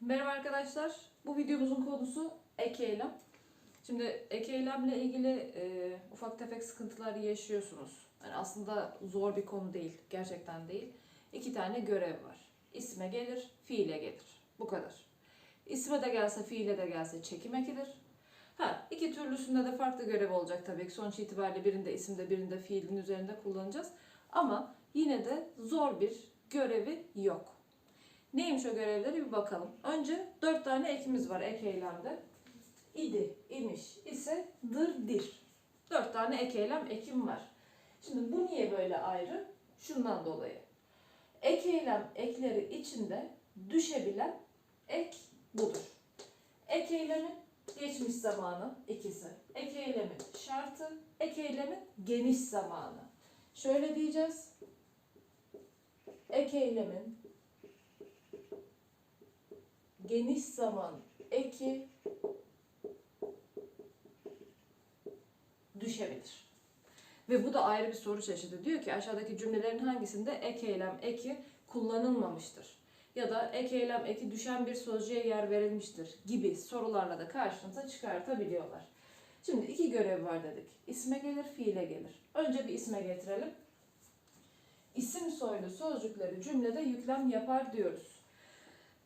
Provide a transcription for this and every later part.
Merhaba arkadaşlar. Bu videomuzun konusu ek eylem. Şimdi ek eylemle ilgili e, ufak tefek sıkıntılar yaşıyorsunuz. Yani aslında zor bir konu değil. Gerçekten değil. İki tane görev var. İsme gelir, fiile gelir. Bu kadar. İsme de gelse, fiile de gelse çekim ekidir. Ha, iki türlüsünde de farklı görev olacak tabii ki. Sonuç itibariyle birinde isimde, birinde fiilin üzerinde kullanacağız. Ama yine de zor bir görevi yok. Neymiş o görevleri bir bakalım. Önce dört tane ekimiz var ek eylemde. İdi, imiş, ise, dır, dir. Dört tane ek eylem ekim var. Şimdi bu niye böyle ayrı? Şundan dolayı. Ek eylem ekleri içinde düşebilen ek budur. Ek eylemin geçmiş zamanı ikisi. Ek eylemin şartı, ek eylemin geniş zamanı. Şöyle diyeceğiz. Ek eylemin geniş zaman eki düşebilir. Ve bu da ayrı bir soru çeşidi. Diyor ki aşağıdaki cümlelerin hangisinde ek eylem eki kullanılmamıştır? Ya da ek eylem eki düşen bir sözcüğe yer verilmiştir gibi sorularla da karşınıza çıkartabiliyorlar. Şimdi iki görev var dedik. İsme gelir, fiile gelir. Önce bir isme getirelim. İsim soylu sözcükleri cümlede yüklem yapar diyoruz.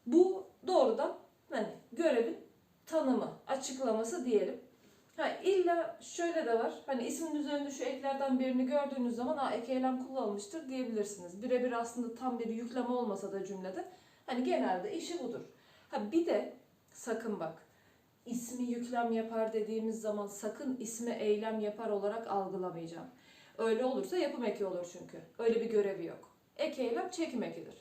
Bu doğrudan hani görevin tanımı, açıklaması diyelim. Ha illa şöyle de var. Hani ismin üzerinde şu eklerden birini gördüğünüz zaman ha ek eylem kullanılmıştır diyebilirsiniz. Birebir aslında tam bir yükleme olmasa da cümlede hani genelde işi budur. Ha bir de sakın bak ismi yüklem yapar dediğimiz zaman sakın ismi eylem yapar olarak algılamayacağım. Öyle olursa yapım eki olur çünkü. Öyle bir görevi yok. Ek eylem çekim ekidir.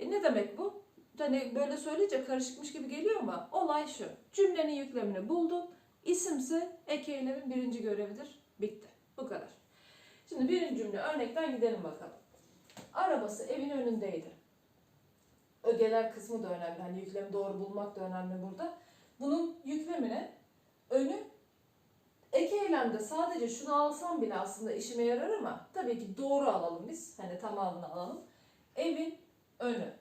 E ne demek bu? Hani böyle söyleyince karışıkmış gibi geliyor ama olay şu. Cümlenin yüklemini buldun. İsimse ek eylemin birinci görevidir. Bitti. Bu kadar. Şimdi birinci cümle örnekten gidelim bakalım. Arabası evin önündeydi. Ögeler kısmı da önemli. Hani yüklemi doğru bulmak da önemli burada. Bunun yüklemine önü ek eylemde sadece şunu alsam bile aslında işime yarar ama tabii ki doğru alalım biz. Hani tamamını alalım. Evin önü.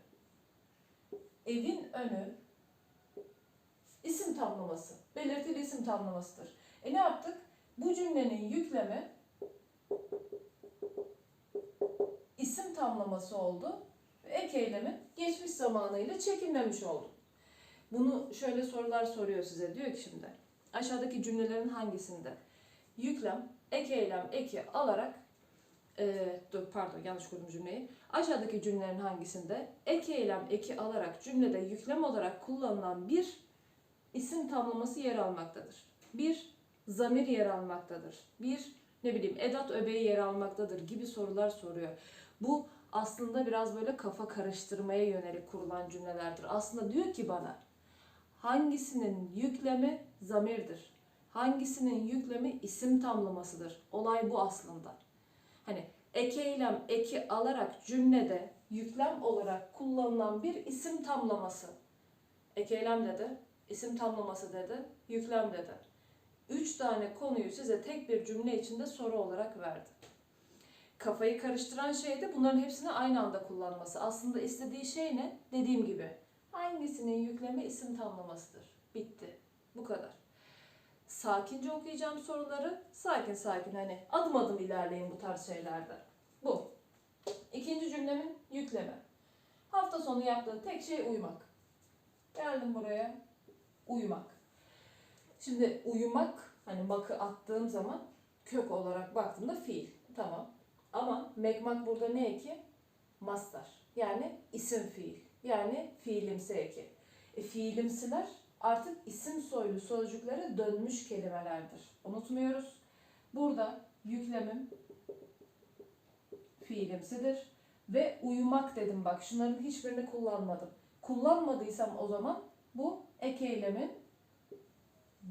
Evin önü isim tamlaması. Belirtili isim tamlamasıdır. E ne yaptık? Bu cümlenin yüklemi isim tamlaması oldu. Ve ek eylemi geçmiş zamanıyla çekimlemiş oldu. Bunu şöyle sorular soruyor size. Diyor ki şimdi aşağıdaki cümlelerin hangisinde yüklem, ek eylem, eki alarak e, dur pardon yanlış kurdum cümleyi. Aşağıdaki cümlelerin hangisinde ek eylem, eki alarak cümlede yüklem olarak kullanılan bir isim tamlaması yer almaktadır. Bir zamir yer almaktadır. Bir ne bileyim edat öbeği yer almaktadır gibi sorular soruyor. Bu aslında biraz böyle kafa karıştırmaya yönelik kurulan cümlelerdir. Aslında diyor ki bana hangisinin yüklemi zamirdir? Hangisinin yüklemi isim tamlamasıdır? Olay bu aslında. Hani ek eylem eki alarak cümlede yüklem olarak kullanılan bir isim tamlaması. Ek eylem dedi, isim tamlaması dedi, yüklem dedi. Üç tane konuyu size tek bir cümle içinde soru olarak verdi. Kafayı karıştıran şey de bunların hepsini aynı anda kullanması. Aslında istediği şey ne? Dediğim gibi hangisinin yüklemi isim tamlamasıdır. Bitti. Bu kadar. Sakince okuyacağım soruları. Sakin sakin hani adım adım ilerleyin bu tarz şeylerde. Bu. İkinci cümlemin yüklemi. Hafta sonu yaptığı tek şey uyumak. Geldim buraya. Uyumak. Şimdi uyumak hani makı attığım zaman kök olarak baktığımda fiil. Tamam. Ama mekmak burada ne eki? Mastar. Yani isim fiil. Yani fiilimsi eki. E, fiilimsiler artık isim soylu sözcüklere dönmüş kelimelerdir. Unutmuyoruz. Burada yüklemim fiilimsidir. Ve uyumak dedim bak şunların hiçbirini kullanmadım. Kullanmadıysam o zaman bu ek eylemin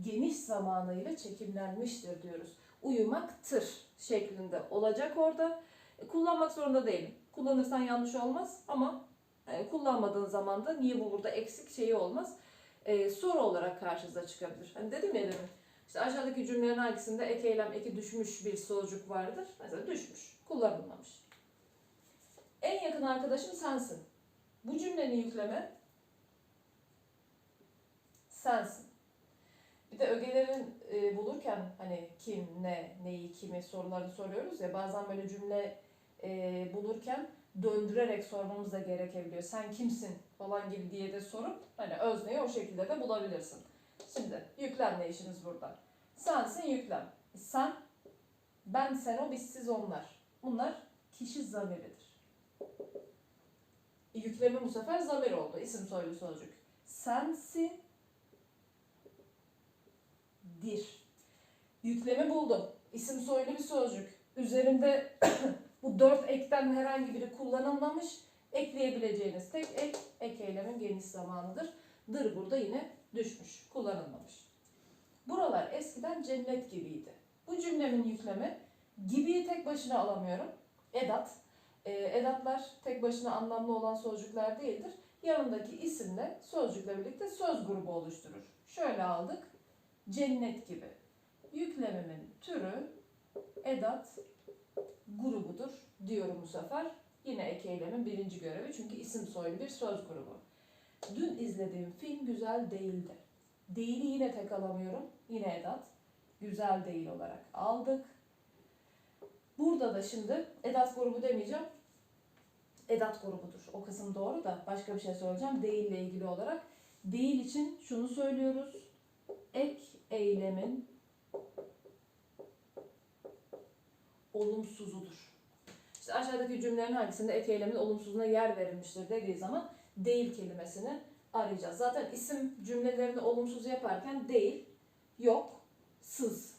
geniş zamanıyla çekimlenmiştir diyoruz. Uyumaktır şeklinde olacak orada. E, kullanmak zorunda değilim. Kullanırsan yanlış olmaz ama e, kullanmadığın zaman da niye bu burada eksik şeyi olmaz. E, soru olarak karşınıza çıkabilir. Hani dedim ya demin. İşte aşağıdaki cümlelerin hangisinde ek eylem eki düşmüş bir sözcük vardır? Mesela düşmüş, kullanılmamış. En yakın arkadaşım sensin. Bu cümlenin yükleme sensin. Bir de ögelerin e, bulurken hani kim, ne, neyi, kimi sorularını soruyoruz ya bazen böyle cümle e, bulurken döndürerek sormamız da gerekebiliyor. Sen kimsin falan gibi diye de sorup hani özneyi o şekilde de bulabilirsin. Şimdi yüklemle işimiz burada. Sensin yüklem. Sen, ben, sen, o, biz, siz, onlar. Bunlar kişi zamiridir. Yüklemi bu sefer zamir oldu. İsim soylu sözcük. Sensin, dir. Yüklemi buldum. İsim soylu bir sözcük. Üzerinde bu dört ekten herhangi biri kullanılmamış. Ekleyebileceğiniz tek ek, ek eylemin geniş zamanıdır. Dır burada yine düşmüş, kullanılmamış. Buralar eskiden cennet gibiydi. Bu cümlemin yüklemi gibiyi tek başına alamıyorum. Edat. Ee, edatlar tek başına anlamlı olan sözcükler değildir. Yanındaki isimle sözcükle birlikte söz grubu oluşturur. Şöyle aldık. Cennet gibi. Yüklemimin türü edat grubudur diyorum bu sefer. Yine ek eylemin birinci görevi çünkü isim soylu bir söz grubu. Dün izlediğim film güzel değildi. Değili yine tek alamıyorum. Yine edat. Güzel değil olarak aldık. Burada da şimdi edat grubu demeyeceğim. Edat grubudur. O kısım doğru da başka bir şey söyleyeceğim. Değille ilgili olarak. Değil için şunu söylüyoruz. Ek eylemin olumsuzudur. İşte aşağıdaki cümlelerin hangisinde ek eylemin olumsuzuna yer verilmiştir dediği zaman değil kelimesini arayacağız. Zaten isim cümlelerini olumsuz yaparken değil, yok, sız.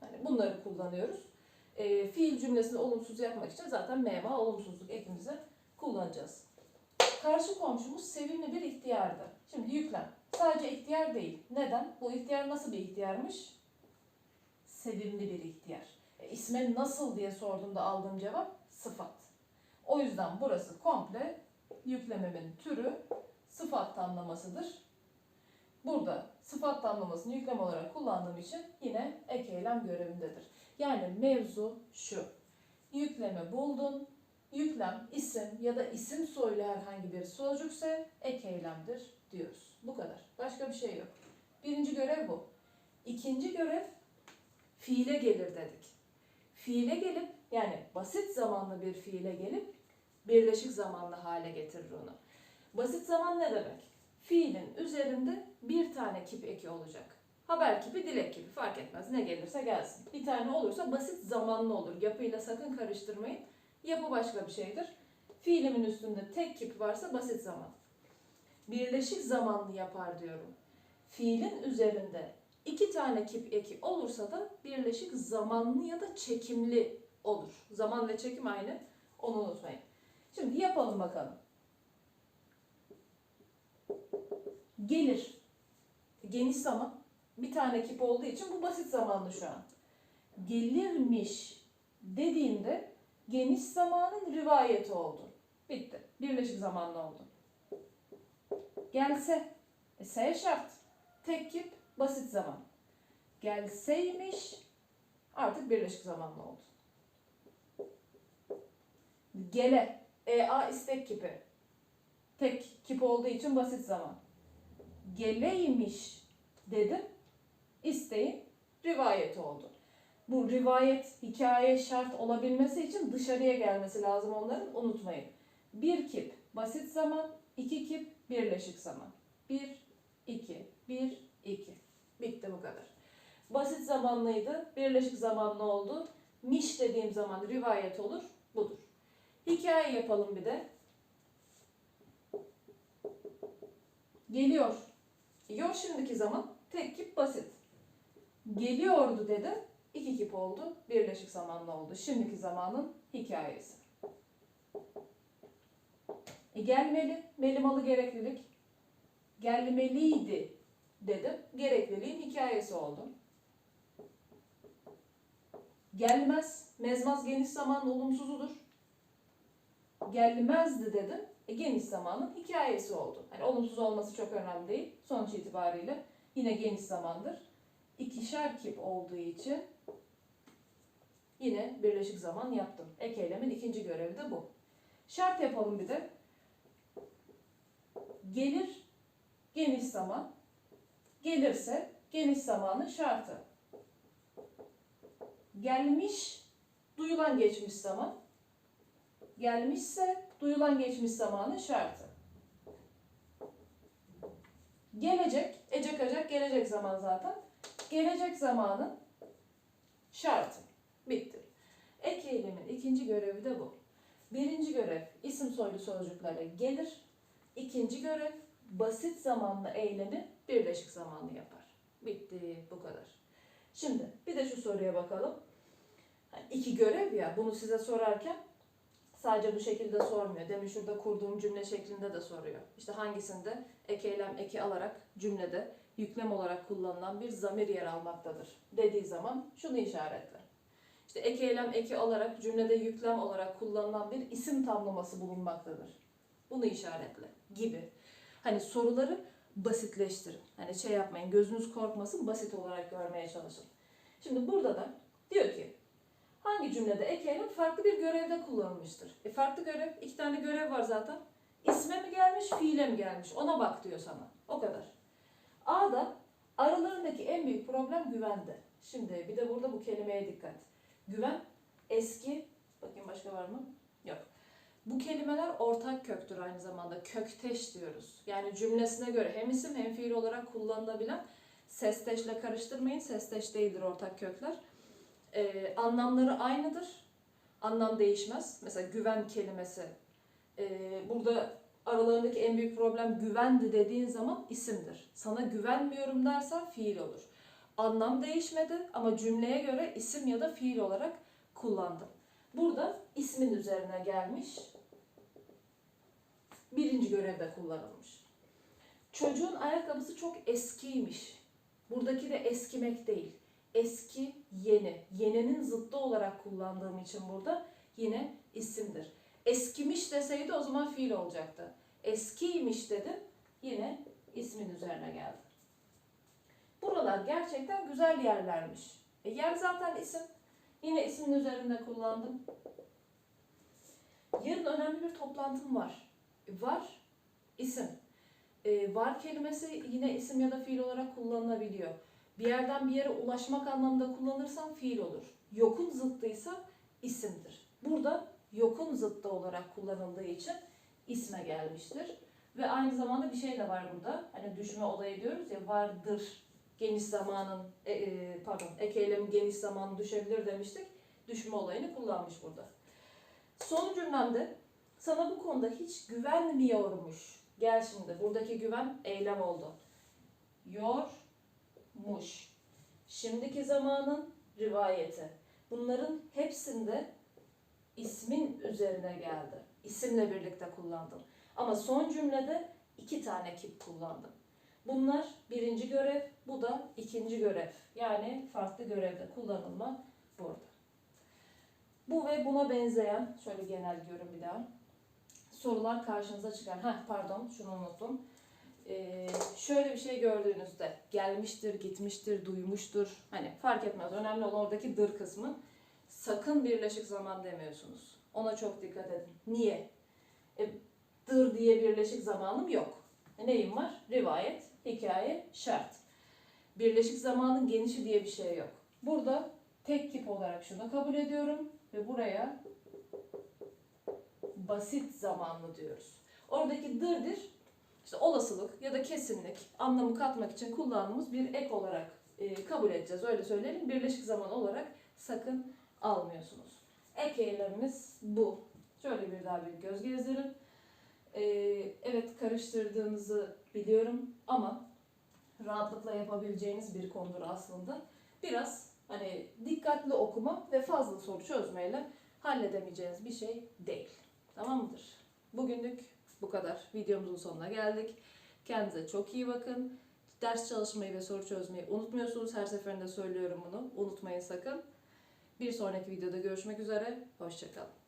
Hani bunları kullanıyoruz. E, fiil cümlesini olumsuz yapmak için zaten mema olumsuzluk ekimizi kullanacağız. Karşı komşumuz sevimli bir ihtiyardı. Şimdi yüklem. Sadece ihtiyar değil. Neden? Bu ihtiyar nasıl bir ihtiyarmış? Sevimli bir ihtiyar. E, ismen nasıl diye sorduğumda aldığım cevap sıfat. O yüzden burası komple yüklememin türü sıfat tamlamasıdır. Burada sıfat tamlamasını yüklem olarak kullandığım için yine ek eylem görevindedir. Yani mevzu şu. Yüklemi buldun. Yüklem isim ya da isim soylu herhangi bir sözcükse ek eylemdir diyoruz. Bu kadar. Başka bir şey yok. Birinci görev bu. İkinci görev fiile gelir dedik. Fiile gelip yani basit zamanlı bir fiile gelip birleşik zamanlı hale getirir onu. Basit zaman ne demek? Fiilin üzerinde bir tane kip eki olacak. Haber kipi, dilek kipi fark etmez. Ne gelirse gelsin. Bir tane olursa basit zamanlı olur. Yapıyla sakın karıştırmayın. Yapı başka bir şeydir. Fiilimin üstünde tek kip varsa basit zaman. Birleşik zamanlı yapar diyorum. Fiilin üzerinde iki tane kip eki olursa da birleşik zamanlı ya da çekimli olur. Zaman ve çekim aynı. Onu unutmayın. Şimdi yapalım bakalım. Gelir. Geniş zaman. Bir tane kip olduğu için bu basit zamanlı şu an. Gelirmiş dediğimde geniş zamanın rivayeti oldu. Bitti. Birleşik zamanlı oldu. Gelse. E, S şart. Tek kip basit zaman. Gelseymiş artık birleşik zamanlı oldu. Gele. EA istek kipi. Tek kip olduğu için basit zaman. Geleymiş dedim. İsteğin rivayeti oldu. Bu rivayet hikaye şart olabilmesi için dışarıya gelmesi lazım onların unutmayın. Bir kip basit zaman, iki kip birleşik zaman. Bir, iki, bir, iki. Bitti bu kadar. Basit zamanlıydı, birleşik zamanlı oldu. Miş dediğim zaman rivayet olur, budur. Hikaye yapalım bir de. Geliyor. Yor şimdiki zaman tek kip basit. Geliyordu dedim. iki kip oldu. Birleşik zamanlı oldu. Şimdiki zamanın hikayesi. E, gelmeli. Melimalı gereklilik. Gelmeliydi dedim. Gerekliliğin hikayesi oldu. Gelmez. Mezmaz geniş zaman olumsuzudur. Gelmezdi dedim. E, geniş zamanın hikayesi oldu. Yani olumsuz olması çok önemli değil. Sonuç itibariyle yine geniş zamandır. İkişer kip olduğu için yine birleşik zaman yaptım. Ek eylemin ikinci görevi de bu. Şart yapalım bir de. Gelir geniş zaman. gelirse geniş zamanın şartı. Gelmiş duyulan geçmiş zaman. Gelmişse duyulan geçmiş zamanın şartı. Gelecek, ecek acak gelecek zaman zaten. Gelecek zamanın şartı. Bitti. Ek eylemin ikinci görevi de bu. Birinci görev isim soylu sözcüklere gelir. İkinci görev basit zamanlı eylemi birleşik zamanlı yapar. Bitti bu kadar. Şimdi bir de şu soruya bakalım. İki görev ya bunu size sorarken sadece bu şekilde sormuyor. Demin şurada kurduğum cümle şeklinde de soruyor. İşte hangisinde ek eylem eki alarak cümlede yüklem olarak kullanılan bir zamir yer almaktadır dediği zaman şunu işaretle. İşte ek eylem eki alarak cümlede yüklem olarak kullanılan bir isim tamlaması bulunmaktadır. Bunu işaretle gibi. Hani soruları basitleştirin. Hani şey yapmayın gözünüz korkmasın basit olarak görmeye çalışın. Şimdi burada da diyor ki hangi cümlede ek farklı bir görevde kullanılmıştır? E farklı görev, iki tane görev var zaten. İsme mi gelmiş, fiile mi gelmiş? Ona bak diyor sana. O kadar. A'da aralarındaki en büyük problem güvende. Şimdi bir de burada bu kelimeye dikkat. Güven eski, bakayım başka var mı? Yok. Bu kelimeler ortak köktür aynı zamanda. Kökteş diyoruz. Yani cümlesine göre hem isim hem fiil olarak kullanılabilen sesteşle karıştırmayın. Sesteş değildir ortak kökler. Ee, anlamları aynıdır. Anlam değişmez. Mesela güven kelimesi. Ee, burada aralarındaki en büyük problem güvendi dediğin zaman isimdir. Sana güvenmiyorum dersen fiil olur. Anlam değişmedi ama cümleye göre isim ya da fiil olarak kullandım. Burada ismin üzerine gelmiş. Birinci görevde kullanılmış. Çocuğun ayakkabısı çok eskiymiş. Buradaki de eskimek değil. Eski, yeni. Yeninin zıttı olarak kullandığım için burada yine isimdir. Eskimiş deseydi o zaman fiil olacaktı. Eskiymiş dedim yine ismin üzerine geldi. Buralar gerçekten güzel yerlermiş. E yer zaten isim. Yine ismin üzerinde kullandım. Yarın önemli bir toplantım var. E, Var, isim. E, var kelimesi yine isim ya da fiil olarak kullanılabiliyor. Bir yerden bir yere ulaşmak anlamında kullanırsan fiil olur. Yokun zıttıysa isimdir. Burada yokun zıttı olarak kullanıldığı için isme gelmiştir. Ve aynı zamanda bir şey de var burada. Hani düşme olayı diyoruz ya vardır geniş zamanın e, e, pardon ek eylemi geniş zamanı düşebilir demiştik. Düşme olayını kullanmış burada. Son cümlemde sana bu konuda hiç güvenmiyormuş. Gel şimdi buradaki güven eylem oldu. Yormuş. Şimdiki zamanın rivayeti. Bunların hepsinde ismin üzerine geldi. İsimle birlikte kullandım. Ama son cümlede iki tane kip kullandım. Bunlar birinci görev, bu da ikinci görev. Yani farklı görevde kullanılma burada. Bu ve buna benzeyen, şöyle genel görün bir daha. Sorular karşınıza çıkar. Heh pardon şunu unuttum. Ee, şöyle bir şey gördüğünüzde gelmiştir, gitmiştir, duymuştur. Hani fark etmez. Önemli olan oradaki dır kısmı. Sakın birleşik zaman demiyorsunuz. Ona çok dikkat edin. Niye? E, dır diye birleşik zamanım yok. E, neyim var? Rivayet, hikaye, şart. Birleşik zamanın genişi diye bir şey yok. Burada tek kip olarak şunu kabul ediyorum ve buraya basit zamanlı diyoruz. Oradaki dırdır işte olasılık ya da kesinlik anlamı katmak için kullandığımız bir ek olarak e, kabul edeceğiz. Öyle söyleyelim. Birleşik zaman olarak sakın almıyorsunuz. Ek eylemimiz bu. Şöyle bir daha bir göz gezdirin. Ee, evet karıştırdığınızı biliyorum ama rahatlıkla yapabileceğiniz bir konudur aslında. Biraz hani dikkatli okuma ve fazla soru çözmeyle halledemeyeceğiniz bir şey değil. Tamam mıdır? Bugünlük bu kadar. Videomuzun sonuna geldik. Kendinize çok iyi bakın. Ders çalışmayı ve soru çözmeyi unutmuyorsunuz. Her seferinde söylüyorum bunu. Unutmayın sakın. Bir sonraki videoda görüşmek üzere. Hoşçakalın.